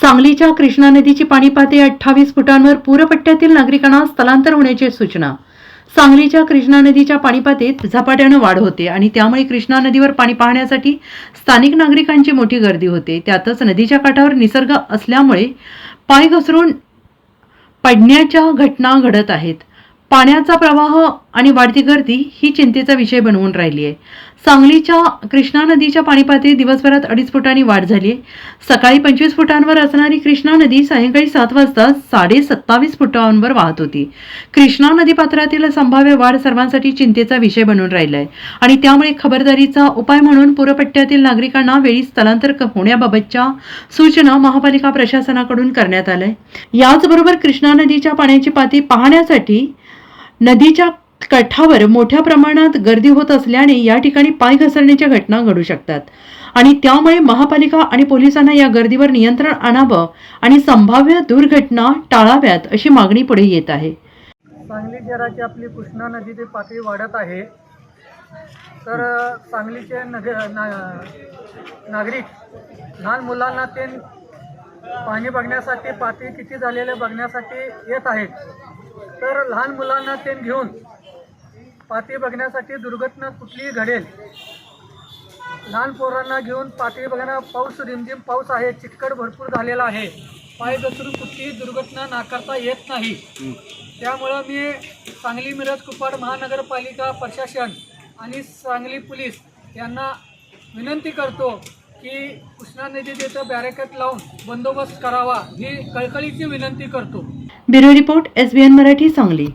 सांगलीच्या कृष्णा नदीची पाणी पातळी अठ्ठावीस फुटांवर पूरपट्ट्यातील नागरिकांना स्थलांतर होण्याची सूचना. सांगलीच्या कृष्णा नदीच्या पाणीपातीत झपाट्यानं वाढ होते आणि त्यामुळे कृष्णा नदीवर पाणी पाहण्यासाठी स्थानिक नागरिकांची मोठी गर्दी होते. त्यातच नदीच्या काठावर निसर्ग असल्यामुळे पाय घसरून पडण्याच्या घटना घडत आहेत. पाण्याचा प्रवाह आणि वाढती गर्दी ही चिंतेचा विषय बनवून राहिली आहे. सांगलीच्या कृष्णा नदीच्या पाणी पातळीत दिवसभरात अडीच फुटांनी वाढ झाली आहे. सकाळी पंचवीस फुटांवर असणारी कृष्णा नदी सायंकाळी सात वाजता साडे सत्तावीस फुटांवर वाहत होती. कृष्णा नदी पात्रातील संभाव्य वाढ सर्वांसाठी चिंतेचा विषय बनून राहिला आहे आणि त्यामुळे खबरदारीचा उपाय म्हणून पूरपट्ट्यातील नागरिकांना वेळी स्थलांतर होण्याबाबतच्या सूचना महापालिका प्रशासनाकडून करण्यात आल्या. याचबरोबर कृष्णा नदीच्या पाण्याची पातळी पाहण्यासाठी नदीच्या काठावर मोठ्या प्रमाणात गर्दी होत असल्याने या ठिकाणी पाय घसरण्याच्या घटना घडू शकतात. आणि त्यामुळे महापालिका आणि पोलिसांना या गर्दीवर नियंत्रण आणावं आणि संभाव्य दुर्घटना टाळाव्यात अशी मागणी पुढे येत आहे. सांगली शहराची आपली कृष्णा नदीची पातळी वाढत आहे. तर सांगलीचे नग ना नागरिक लहान मुलांना ते पाणी बघण्यासाठी पातळी किती झालेले बघण्यासाठी येत आहेत. तर लहान मुलांना ते घेऊन पातळी बघण्यासाठी दुर्घटना कुठलीही घडेल. लहान पोरांना घेऊन पातळी बघण्या पाऊस रिमझिम पाऊस आहे. चिक्कड भरपूर झालेला आहे. पाय घसरून कुठलीही दुर्घटना नाकारता येत नाही. त्यामुळं मी सांगली मिरज कुपाड महानगरपालिका प्रशासन आणि सांगली पोलीस यांना विनंती करतो की कृष्णा नदी तिथं बॅरिकेड लावून बंदोबस्त करावा ही कळकळीची विनंती करतो. Bureau report S B N Marathi Sangli.